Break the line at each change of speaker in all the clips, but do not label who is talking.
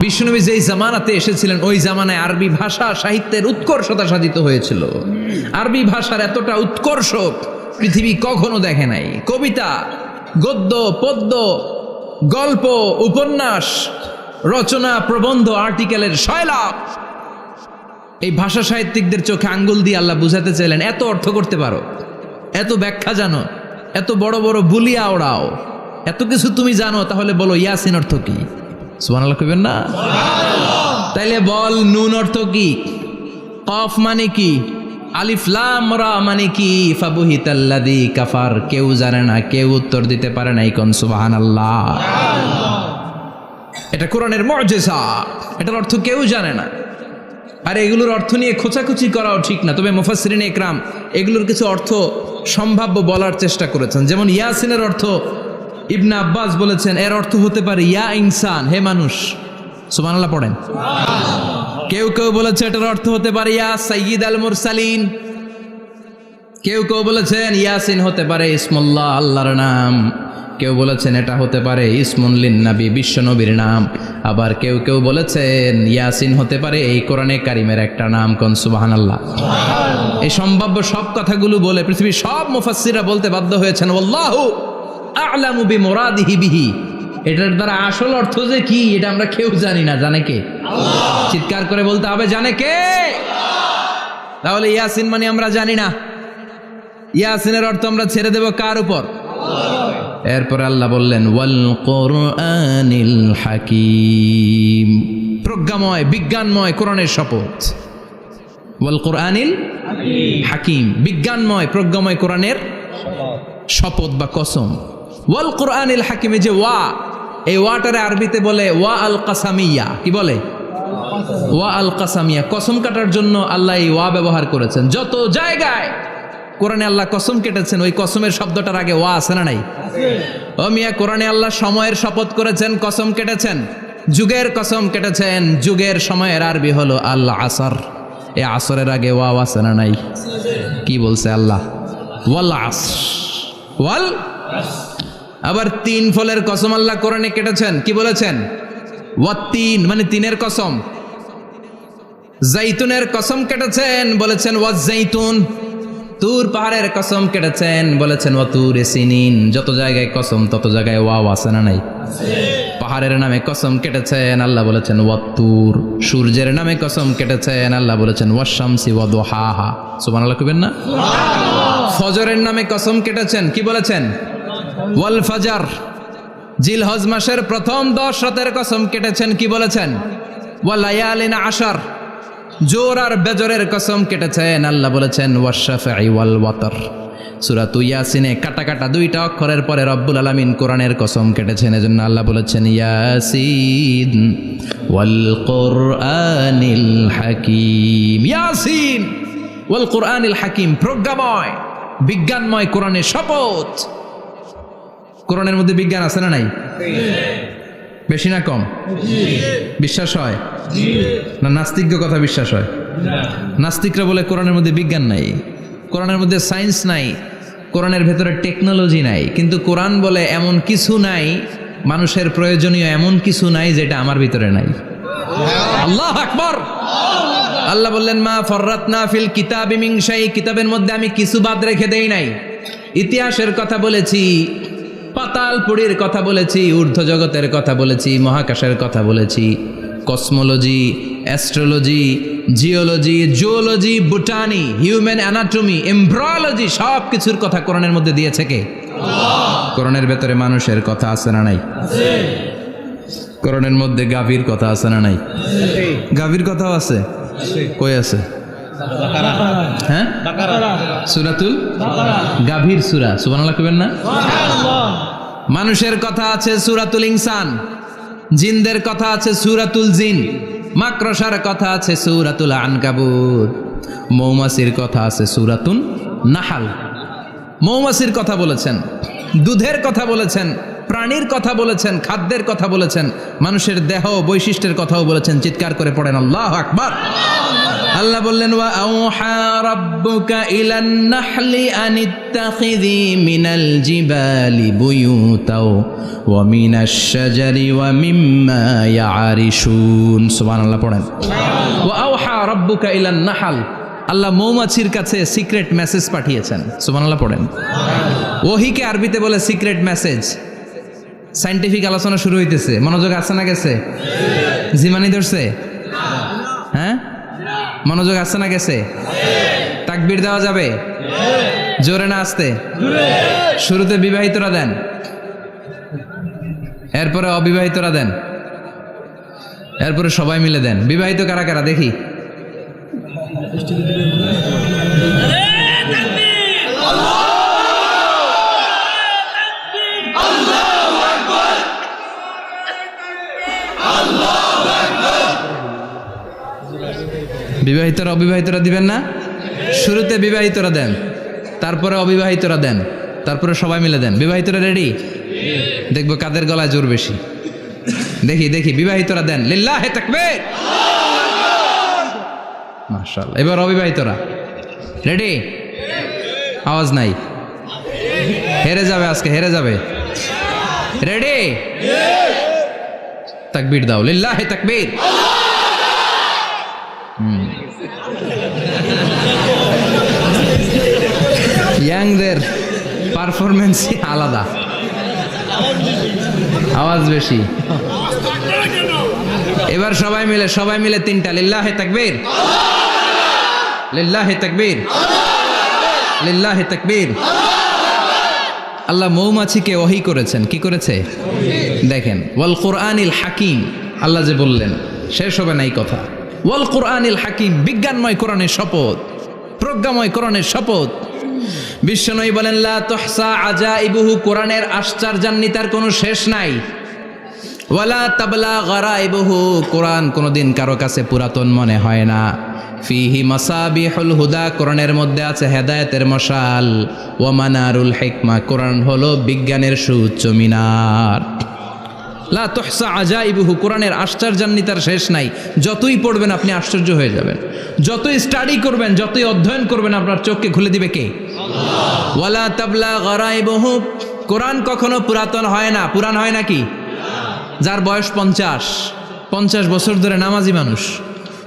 বিষ্ণুনবী যেই জামানাতে এসেছিলেন, ওই জামানায় আরবি ভাষা সাহিত্যের উৎকর্ষতা সাধিত হয়েছিল। আরবি ভাষার এতটা উৎকর্ষ পৃথিবী কখনো দেখে নাই। কবিতা, গদ্য, পদ্য, গল্প, উপন্যাস, রচনা, প্রবন্ধ, আর্টিকেলের শয়লাভ এই ভাষা সাহিত্যিকদের চোখে আঙ্গুল দিয়ে আল্লাহ বুঝাতে চাইলেন, এত অর্থ করতে পারো, এত ব্যাখ্যা জানো, এত বড় বড় বুলিয়া ওড়াও, এত কিছু তুমি জানো, তাহলে বলো ইয়াসিন অর্থ কি? সুবান আল্লাহ কইবেন না? তাইলে বল নুন অর্থ কি? কফ মানে কি? আলিফ লাম রা মানে কি? ফাবুহিতাল্লাদি কাফার। কেউ জানে না, কেউ উত্তর দিতে পারে না ইকন সুবহানাল্লাহ। এটা কোরআনের মর্যাদা। এটার অর্থ কেউ জানে না। আর এগুলোর অর্থ নিয়ে খোঁচাখুচি করাও ঠিক না। তবে মুফাসরিন একরাম এগুলোর কিছু অর্থ সম্ভাব্য বলার চেষ্টা করেছেন। যেমন ইয়াসিনের অর্থ ইবনা আব্বাস বলেছেন, এর অর্থ হতে পারে, ইয়া ইনসান হে মানুষ। সুবহানাল্লাহ পড়েন। কেউ কেউ বলেছে, এটার অর্থ হতে পারে, ইয়া সাইয়িদ আল মুরসালিন কেউ কেউ বলেছেন, ইয়াসিন হতে পারে, ইসমুল্লাহ, আল্লাহর নাম কেউ বলেছেন, এটা হতে পারে ইসমুল্লিন নাবি বিশ্ব নবীর নাম আবার কেউ কেউ বলেছেন, ইয়াসিন হতে পারে, এই কোরআনে কারিমের একটা নাম কোন সুবাহান আল্লাহ এই সম্ভাব্য সব কথাগুলো বলে পৃথিবীর সব মুফাসসিররা বলতে বাধ্য হয়েছেন আল্লাহু আ'লামু বিমুরাদিহি বিহি। এটার দ্বারা আসল অর্থ যে কি এটা আমরা কেউ জানি না। জানে কে? চিৎকার করে বলতে হবে জানে কে? তাহলে ইয়াসিন মানে আমরা জানি না। ইয়াসিনের অর্থ আমরা ছেড়ে দেব কার উপর? এরপর আল্লাহ বললেন ওয়াল কোরআনিল হাকিম। প্রজ্ঞাময় বিজ্ঞানময় কোরআনের শপথ। ওয়াল কোরআনিল হাকিম বিজ্ঞানময় প্রজ্ঞাময় কোরআনের শপথ বা কসম। ওয়াল কোরআন কোরআনিল হাকিমে যে ওয়া, এই ওয়াটারে আরবিতে বলে ওয়া আল কাসামিয়া। কি বলে? ওয়া আল কাসামিয়া। কসম কাটার জন্য আল্লাহ এই ওয়া ব্যবহার করেছেন। যত জায়গায় কোরআনে আল্লাহ কসম কেটেছেন, ওই কসমের শব্দটার আগে ওয়া আছে না নাই? ও মিয়া, কোরআনে আল্লাহ সময়ের শপথ করেছেন, কসম কেটেছেন? যুগের কসম কেটেছেন, যুগের সময়ের আরবি হলো আল্লাহ আসর। এ আসরের আগে ওয়া আছে না নাই? কি বলছে আল্লাহ? ওয়াল আস ওয়াল আবার তিন ফলের কসম আল্লাহ কোরআনে কেটেছেন কি বলেছেন? ওয়াত্তিন মানে তিনের কসম। জাইতুনের কসম কেটেছেন বলেছেন ওয়াজ জাইতুন। তুর পাহাড়ের কসম কেটেছেন বলেছেন ও তুর সিনিন। যত জায়গায় কসম তত জায়গায় ওয়াও আছে না নাই? পাহাড়ের নামে কসম কেটেছেন আল্লাহ বলেছেন ওয়াত্তুর সূর্যের নামে কসম কেটেছেন আল্লাহ বলেছেন ওয়াশামসি ওয়াদুহাহা সুবহানাল্লাহ কইবেন না? ফজরের নামে কসম কেটেছেন কি বলেছেন? ওয়াল ফাজার, জিল হজ মাসের প্রথম দশ রাতের কসম কেটেছেন কি বলেছেন? ওয়ালায়ালিন আশার, জোর আর বেজরের কসম কেটেছেন, আল্লাহ বলেছেন ওয়াশাফি ওয়াল ওয়াতর। সূরা ইয়াসিনে কাটা কাটা দুইটা অক্ষরের পরে রব্বুল আলামিন কোরআনের কসম কেটেছেন, এজন্য আল্লাহ বলেছেন, ইয়াসিন ওয়াল কোরআনিল হাকিম। ইয়াসিন ওয়াল কোরআনিল হাকিম, প্রজ্ঞাময়, বিজ্ঞানময় কোরআনের শপথ। কোরআনের মধ্যে বিজ্ঞান আছে না নাই? বেশি না কম? বিশ্বাস হয়? না নাস্তিজ্ঞ কথা বিশ্বাস হয়? নাস্তিকরা বলে কোরআনের মধ্যে বিজ্ঞান নাই। কোরআনের মধ্যে সায়েন্স নাই। কোরআনের ভেতরে টেকনোলজি নাই। কিন্তু কোরআন বলে এমন কিছু নাই মানুষের প্রয়োজনীয় এমন কিছু নাই যেটা আমার ভিতরে নাই। আল্লাহ আকবর! আল্লাহ বললেন মা ফররাত না ফিল কিতাব মিংসাই কিতাবের মধ্যে আমি কিছু বাদ রেখে দেই নাই। ইতিহাসের কথা বলেছি। পাতাল পুরীর কথা বলেছি ঊর্ধ্ব জগতের কথা বলেছি মহাকাশের কথা বলেছি। Cosmology astrology geology zoology botany human anatomy embryology সব কিছুর কথা কোরআনের মধ্যে দিয়েছে কে? কোরআনের ভেতরে মানুষের কথা আছে না নাই? কোরআনের মধ্যে গাভীর কথা আছে না নাই? গাভীর কথাও আছে? কই আছে? হ্যাঁ? সুরাতুল গাভীর সুরা সুবহানাল্লাহ কইবেন না? মানুষের কথা আছে সুরাতুল ইনসান, জিনদের কথা আছে সুরাতুল জিন, মাকড়সার কথা আছে সুরাতুল আনকাবুত মৌমাছির কথা আছে সুরাতুন নাহাল। মৌমাছির কথা বলেছেন, দুধের কথা বলেছেন, প্রাণীর কথা বলেছেন, খাদ্যের কথা বলেছেন, মানুষের দেহ বৈশিষ্ট্যের কথাও বলেছেন, চিৎকার করে পড়েন, আল্লাহ আকবার। আল্লাহ বললেন, ওয়া আউহা রাব্বুকা ইলান নাহলি আন ইত্তাখিযি মিনাল জিবালি বুয়ুতাও ওয়া মিনাশ শাজারি ওয়া মিম্মা ইয়ারিশুন। সুবহানাল্লাহ পড়েন। ওয়া আউহা রাব্বুকা ইলান নাহাল। আল্লাহ মৌমাছির কাছে সিক্রেট মেসেজ পাঠিয়েছেন। সুবহানাল্লাহ পড়েন। ওহিকে আরবিতে বলে সিক্রেট মেসেজ। সাইন্টিফিক আলোচনা শুরু হইতেছে। মনোযোগ আছে না গেছে? জিমানি ধরছে? মনোযোগ আসছে না গেছে? তাকবির দেওয়া যাবে? জোরে না আসতে? শুরুতে বিবাহিতরা দেন। এরপরে অবিবাহিতরা দেন। এরপরে সবাই মিলে দেন। বিবাহিত কারা কারা? দেখি। বিবাহিতরা অবিবাহিতরা দিবেন না? শুরুতে বিবাহিতরা দেন, তারপরে অবিবাহিতরা দেন, তারপরে সবাই মিলে দেন। বিবাহিতরা রেডি দেখব কাদের গলায় জোর বেশি। দেখি দেখি, বিবাহিতরা দেন। লিল্লাহে থাকবে মাশাআল্লাহ, এবার অবিবাহিতরা। রেডি আওয়াজ নাই। হেরে যাবে আজকে, হেরে যাবে। রেডি তাকবীর দাও। লিল্লাহে তাকবীর! ইয়াংদের পারফরমেন্সই আলাদা। আওয়াজ বেশি। এবার সবাই মিলে সবাই মিলে তিনটা। লিল্লাহে তাকবীর। লিল্লাহে তাকবীর। লিল্লাহে তাকবীর। আল্লাহ মৌমাছিকে ওহি করেছেন। কি করেছে? দেখেন। ওয়াল কোরআনিল হাকিম। আল্লাহ যে বললেন, শেষ হবে নাই কথা। ওয়াল কোরআনিল হাকিম, বিজ্ঞানময় কোরআনের শপথ। প্রজ্ঞাময় কোরআনের শপথ। বিশ্বনয়ী বলেন, লা তহসা আজা ইবুহু কোরআনের আশ্চর্যান্বিতার কোনো শেষ নাই। ওয়ালা তাবলা গরা ইবুহু কোরআন কোনোদিন কারও কাছে পুরাতন মনে হয় না। ফিহি মাসাবিহুল হুদা কোরআনের মধ্যে আছে হেদায়েতের মশাল। ওয়ামানারুল হেকমা কোরআন হলো বিজ্ঞানের সুউচ্চ মিনার। লা তহসা তোহসা আজাইবুহু, কোরআনের আশ্চর্যান্বিতার শেষ নাই। যতই পড়বেন আপনি আশ্চর্য হয়ে যাবেন। যতই স্টাডি করবেন, যতই অধ্যয়ন করবেন, আপনার চোখকে খুলে দিবে কে? ওয়ালা তাবলা গরাইবহু, কোরআন কখনো পুরাতন হয় না। পুরান হয় নাকি? যার বয়স পঞ্চাশ। পঞ্চাশ বছর ধরে নামাজি মানুষ।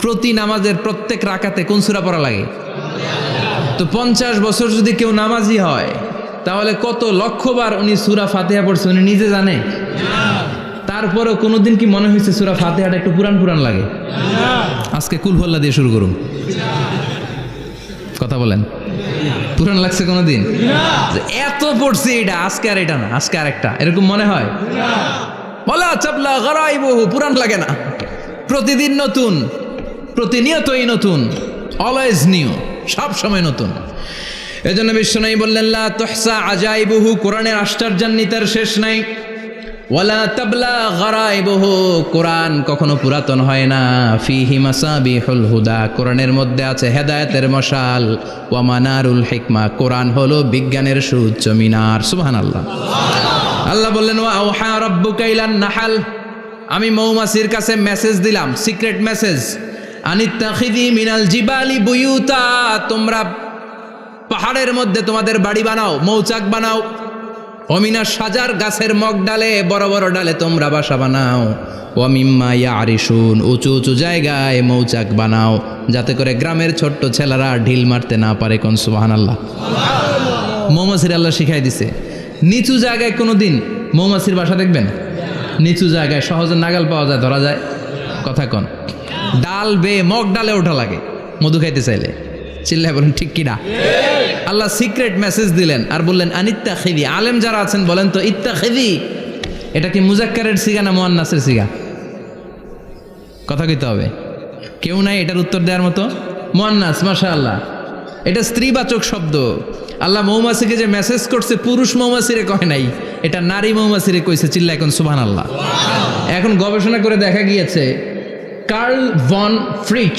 প্রতি নামাজের প্রত্যেক রাকাতে কোন সুরা পড়া লাগে? তো পঞ্চাশ বছর যদি কেউ নামাজি হয়, তাহলে কত লক্ষবার উনি সুরা ফাতেহা পড়ছে, উনি নিজে জানে? তারপরেও কোনোদিন কি মনে হয়েছে সুরা ফাতেহাটা একটু পুরান পুরান লাগে? আজকে কুলহল্লা দিয়ে শুরু করুন। কথা বলেন। পুরান লাগছে কোনোদিন? এত পড়ছি এটা, আজকে আর এটা না, আজকে আর একটা। এরকম মনে হয়? বলা চাপলা গড়াই বহু পুরান লাগে না। প্রতিদিন নতুন, প্রতিনিয়তই নতুন অলওয়েজ নিউ সব সময় নতুন। এজন্য বিশ্বনয়ী বললেন, লা তহসা আজাইবুহু, কোরআনের আশ্চর্যান্বিতার শেষ নাই। ওয়ালা তাবলা গরাইবহু কোরআন কখনো পুরাতন হয় না। ফিহি মাসাবিহুল হুদা, কোরআনের মধ্যে আছে হেদায়েতের মশাল। ওয়া মানারুল হিকমা, কোরআন হলো বিজ্ঞানের সুউচ্চ মিনার। সুবহানাল্লাহ। আল্লাহ বললেন, ওয়া আওহা রাব্বুকা ইলান নাহাল। আমি মৌমাছির কাছে মেসেজ দিলাম, সিক্রেট মেসেজ। আনিত্তাখিদি মিনাল জিবালি বুয়ুতা। তোমরা পাহাড়ের মধ্যে তোমাদের বাড়ি বানাও, মৌচাক বানাও। অমিনা সাজার গাছের মগ ডালে, বড় বড় ডালে তোমরা বাসা বানাও। অমিম্মা ইয়ারিসুন উঁচু উঁচু জায়গায় মৌচাক বানাও, যাতে করে গ্রামের ছোট্ট ছেলেরা ঢিল মারতে না পারে কোন সুবাহান আল্লাহ মৌমাছির আল্লাহ শিখাই দিছে। নিচু জায়গায় কোনো দিন মৌমাছির বাসা দেখবেন? নিচু জায়গায় সহজে নাগাল পাওয়া যায়, ধরা যায়। কথা কন। ডাল বে মগ ডালে ওঠা লাগে। মধু খাইতে চাইলে। চিল্লায় বলুন, ঠিক কিনা? আল্লাহ সিক্রেট মেসেজ দিলেন আর বললেন আনিত্তা খেদি আলেম যারা আছেন বলেন তো ইত্তা খেদি এটা কি মুজাক্কারের সিগা না মোয়ান্নাসের সিগা? কথা কইতে হবে। কেউ নাই এটার উত্তর দেওয়ার মতো? মোয়ান্নাস মাশা আল্লাহ এটা স্ত্রীবাচক শব্দ। আল্লাহ মৌমাছিকে যে মেসেজ করছে, পুরুষ মৌমাছিরে কয় নাই, এটা নারী মৌমাছিরে কইছে চিল্লা এখন সুবহান আল্লাহ এখন গবেষণা করে দেখা গিয়েছে, কার্ল ভন ফ্রিচ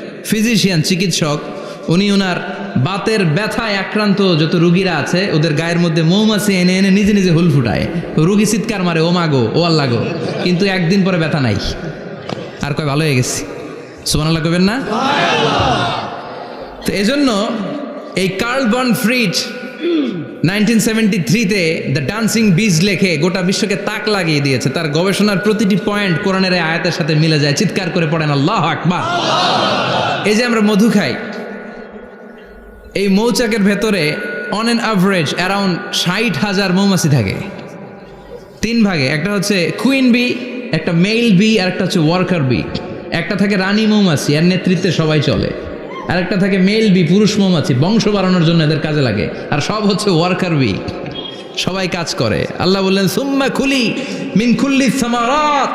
ফিজিশিয়ান চিকিৎসক, উনি ওনার বাতের ব্যথায় আক্রান্ত যত রুগীরা আছে, ওদের গায়ের মধ্যে মৌমাছি এনে এনে নিজে নিজে হুল ফুটায়। রুগী চিৎকার মারে, ও মাগো ও আল্লাগো কিন্তু একদিন পরে ব্যথা নাই। আর কয়, ভালো হয়ে গেছি। সুমান আল্লাহ কবেন না? তো এজন্য এই Karl von Frisch nineteen seventy থ্রিতে দ্য ডান্সিং বিজ লেখে গোটা বিশ্বকে তাক লাগিয়ে দিয়েছে। তার গবেষণার প্রতিটি পয়েন্ট কোরআনের আয়াতের সাথে মিলে যায়। চিৎকার করে পড়েন, আল্লাহ আকবার। এই যে আমরা মধু খাই, এই মৌচাকের ভেতরে অন অ্যান অ্যাভারেজ অ্যারাউন্ড ষাট হাজার মৌমাছি থাকে। তিন ভাগে, একটা হচ্ছে কুইন বি একটা মেল বি আর একটা হচ্ছে ওয়ার্কার বি একটা থাকে রানী মৌমাছি, এর নেতৃত্বে সবাই চলে। আর একটা থাকে মেল বি পুরুষ মৌমাছি। বংশ বাড়ানোর জন্য এদের কাজে লাগে। আর সব হচ্ছে ওয়ার্কার বি সবাই কাজ করে। আল্লাহ বললেন, সুম্মা খুলি মিন খুল্লি সামারাত,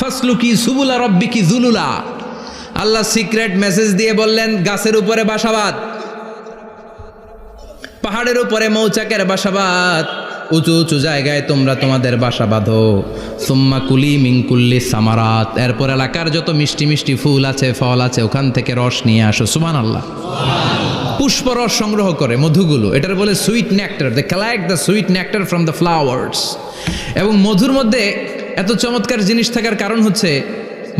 ফাসলুকি সুবুলা রব্বিকি জুলুলা। আল্লাহ সিক্রেট মেসেজ দিয়ে বললেন, গাছের উপরে বাসাবাদ, পাহাড়ের উপরে মৌচাকের বাসাবাদ। উঁচু উঁচু জায়গায় তোমরা তোমাদের বাসা বাঁধো। সুম্মা কুলি মিঙ্কুল্লি সামারাত। এরপর এলাকার যত মিষ্টি মিষ্টি ফুল আছে, ফল আছে, ওখান থেকে রস নিয়ে আসো। সুমান আল্লাহ পুষ্প রস সংগ্রহ করে মধুগুলো। এটার বলে sweet nectar the collect the sweet nectar from the flowers এবং মধুর মধ্যে এত চমৎকার জিনিস থাকার কারণ হচ্ছে,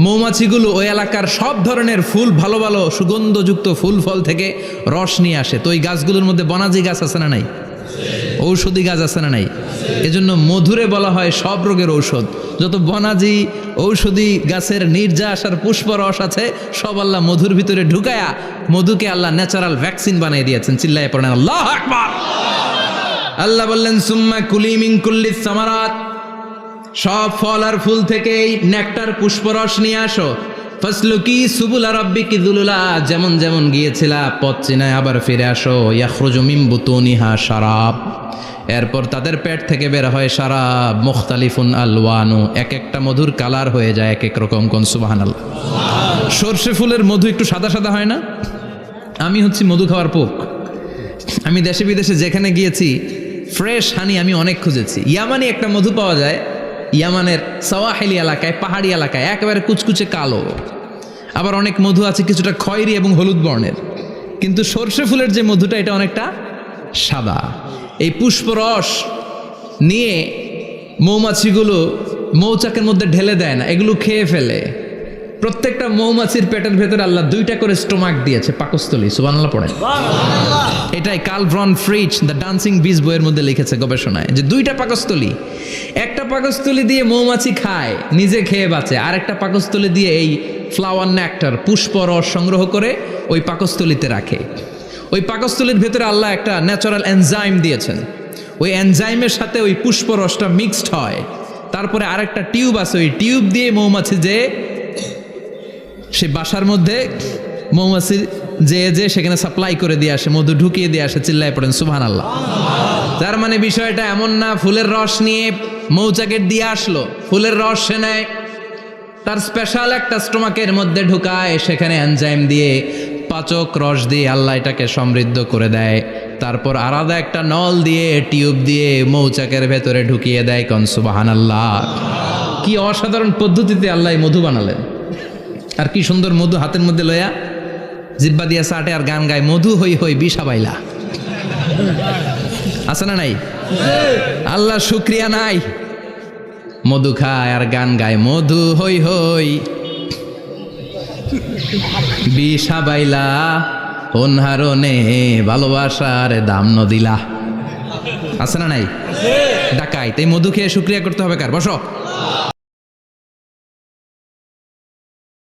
মৌমাছিগুলো ওই এলাকার সব ধরনের ফুল, ভালো ভালো সুগন্ধযুক্ত ফুল, ফল থেকে রস নিয়ে আসে। তো ওই গাছগুলোর মধ্যে বনাজি গাছ আছে না নাই? ঔষধি গাছ আছে না নাই? এজন্য মধুরে বলা হয় সব রোগের ঔষধ। যত বনাজি ঔষধি গাছের নির্যাস আর পুষ্প রস আছে, সব আল্লাহ মধুর ভিতরে ঢুকায়া মধুকে আল্লাহ ন্যাচারাল ভ্যাকসিন বানিয়ে দিয়েছেন। চিল্লায় পড়েন, আল্লাহ আল্লাহ বললেন, সুম্মা কুলি মিন কুল্লি সামারাত। সব ফল আর ফুল থেকেই নেকটার পুষ্পরস নিয়ে আসো। ফসলুকি সুবুলা রব্বি কি দুলুলা? যেমন যেমন গিয়েছিলা, পথ চিনায় আবার ফিরে আসো। ইয়াখরুজু মিন বুতুনিহা শারাব। এরপর তাদের পেট থেকে বের হয় শারাব, মুখতালিফুন আলওয়ানু। এক একটা মধুর কালার হয়ে যায় এক এক রকম কোন, সুবহানাল্লাহ। সর্ষে ফুলের মধু একটু সাদা সাদা হয় না? আমি হচ্ছি মধু খাওয়ার পোক। আমি দেশে বিদেশে যেখানে গিয়েছি, ফ্রেশ হানি আমি অনেক খুঁজেছি। ইয়ামানি একটা মধু পাওয়া যায় ইয়ামানের সওয়াহিলি এলাকায়, পাহাড়ি এলাকায়, একেবারে কুচকুচে কালো। আবার অনেক মধু আছে কিছুটা খয়েরি এবং হলুদ বর্ণের। কিন্তু সর্ষে ফুলের যে মধুটা, এটা অনেকটা সাদা। এই পুষ্পরস নিয়ে মৌমাছিগুলো মৌচাকের মধ্যে ঢেলে দেয় না, এগুলো খেয়ে ফেলে। প্রত্যেকটা মৌমাছির পেটের ভেতরে আল্লাহ দুইটা করে স্টোমাক দিয়েছে পাকস্থলী সুবানাল্লাহ পড়েন। এটাই কাল ভ্রন ফ্রিচ দ্য ডান্সিং বিজ বইয়ের মধ্যে লিখেছে গবেষণায় যে দুইটা পাকস্থলী একটা পাকস্থলী দিয়ে মৌমাছি খায় নিজে খেয়ে বাঁচে আর একটা পাকস্থলী দিয়ে এই ফ্লাওয়ার নেকটার পুষ্প রস সংগ্রহ করে ওই পাকস্থলীতে রাখে। ওই পাকস্থলীর ভেতরে আল্লাহ একটা ন্যাচারাল এনজাইম দিয়েছেন। ওই এনজাইমের সাথে ওই পুষ্প রসটা মিক্সড হয়। তারপরে আরেকটা টিউব আছে ওই টিউব দিয়ে মৌমাছি যে সে বাসার মধ্যে মৌমাছি যে যে সেখানে সাপ্লাই করে দিয়ে আসে, মধু ঢুকিয়ে দিয়ে আসে, চিল্লায় পড়েন সুবহান আল্লাহ তার মানে বিষয়টা এমন না, ফুলের রস নিয়ে মৌচাকের দিয়ে আসলো, ফুলের রস সে নেয়। তার স্পেশাল একটা স্টোমাকের মধ্যে ঢুকায়, সেখানে এনজাইম দিয়ে পাচক রস দিয়ে আল্লাহ এটাকে সমৃদ্ধ করে দেয়। তারপর আলাদা একটা নল দিয়ে, টিউব দিয়ে মৌচাকের ভেতরে ঢুকিয়ে দেয় কনসুবাহান আল্লাহ কি অসাধারণ পদ্ধতিতে আল্লাহ মধু বানালেন। আর কি সুন্দর মধু হাতের মধ্যে লয়া জিব্বা দিয়া সাটে আর গান গায়, মধু হই হই বিষা বাইলা। আছে না নাই? আল্লাহ শুক্রিয়া নাই। মধু খায় আর গান গায়, মধু হই হই। বিষা বাইলা, অনহারণে ভালোবাসার দাম নদিলা আছে না নাই? ডাকাই তাই মধু খেয়ে শুক্রিয়া করতে হবে কার? বসো।